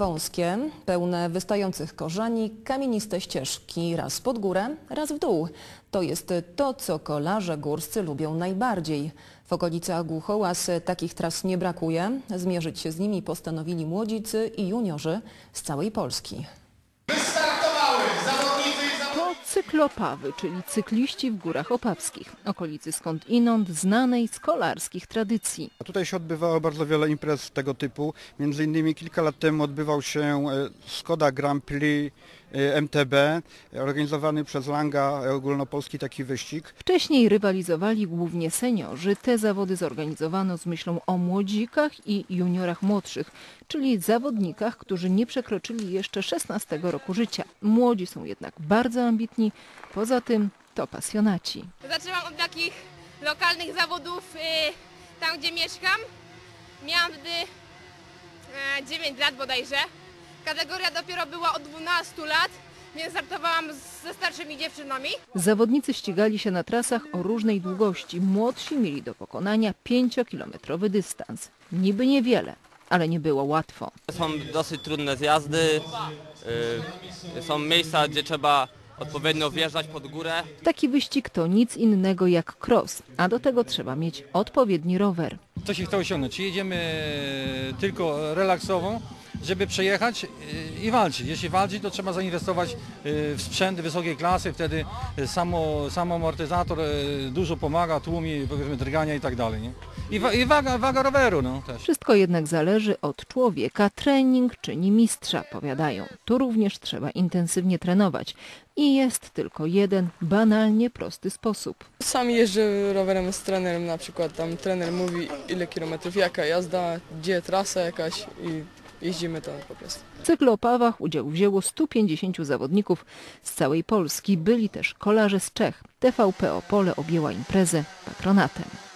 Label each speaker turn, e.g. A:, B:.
A: wąskie, pełne wystających korzeni, kamieniste ścieżki, raz pod górę, raz w dół. To jest to, co kolarze górscy lubią najbardziej. W okolicach Głuchołaz takich tras nie brakuje. Zmierzyć się z nimi postanowili młodzicy i juniorzy z całej Polski.
B: Wystartowały zawodnicy i
C: cyklopawy, czyli cykliści w Górach Opawskich, okolicy skąd inąd znanej z kolarskich tradycji.
D: Tutaj się odbywało bardzo wiele imprez tego typu. Między innymi kilka lat temu odbywał się e, Skoda Grand Prix MTB, organizowany przez Langa e, ogólnopolski taki wyścig.
C: Wcześniej rywalizowali głównie seniorzy. Te zawody zorganizowano z myślą o młodzikach i juniorach młodszych, czyli zawodnikach, którzy nie przekroczyli jeszcze 16 roku życia. Młodzi są jednak bardzo ambitni, poza tym to pasjonaci.
E: Zaczęłam od takich lokalnych zawodów y, tam, gdzie mieszkam. Miałam wtedy e, 9 lat bodajże. Kategoria dopiero była od 12 lat, więc startowałam ze starszymi dziewczynami.
C: Zawodnicy ścigali się na trasach o różnej długości. Młodsi mieli do pokonania 5-kilometrowy dystans. Niby niewiele, ale nie było łatwo.
F: Są dosyć trudne zjazdy, y, są miejsca, gdzie trzeba odpowiednio wjeżdżać pod górę.
C: Taki wyścig to nic innego jak cross, a do tego trzeba mieć odpowiedni rower.
G: Co się chce osiągnąć? Czy jedziemy tylko relaksowo, żeby przejechać yy, i walczyć. Jeśli walczyć, to trzeba zainwestować yy, w sprzęt wysokiej klasy, wtedy samo, sam amortyzator dużo pomaga, tłumi powiedzmy drgania i tak dalej. Nie? I, wa- i waga, waga roweru no, też.
C: Wszystko jednak zależy od człowieka. Trening czyni mistrza, powiadają. Tu również trzeba intensywnie trenować. I jest tylko jeden banalnie prosty sposób.
H: Sam jeżdżę rowerem z trenerem na przykład, tam trener mówi ile kilometrów, jaka jazda, gdzie trasa jakaś i jeździmy tam po prostu.
C: W cyklopawach udział wzięło 150 zawodników z całej Polski. Byli też kolarze z Czech. TVP Opole objęła imprezę patronatem.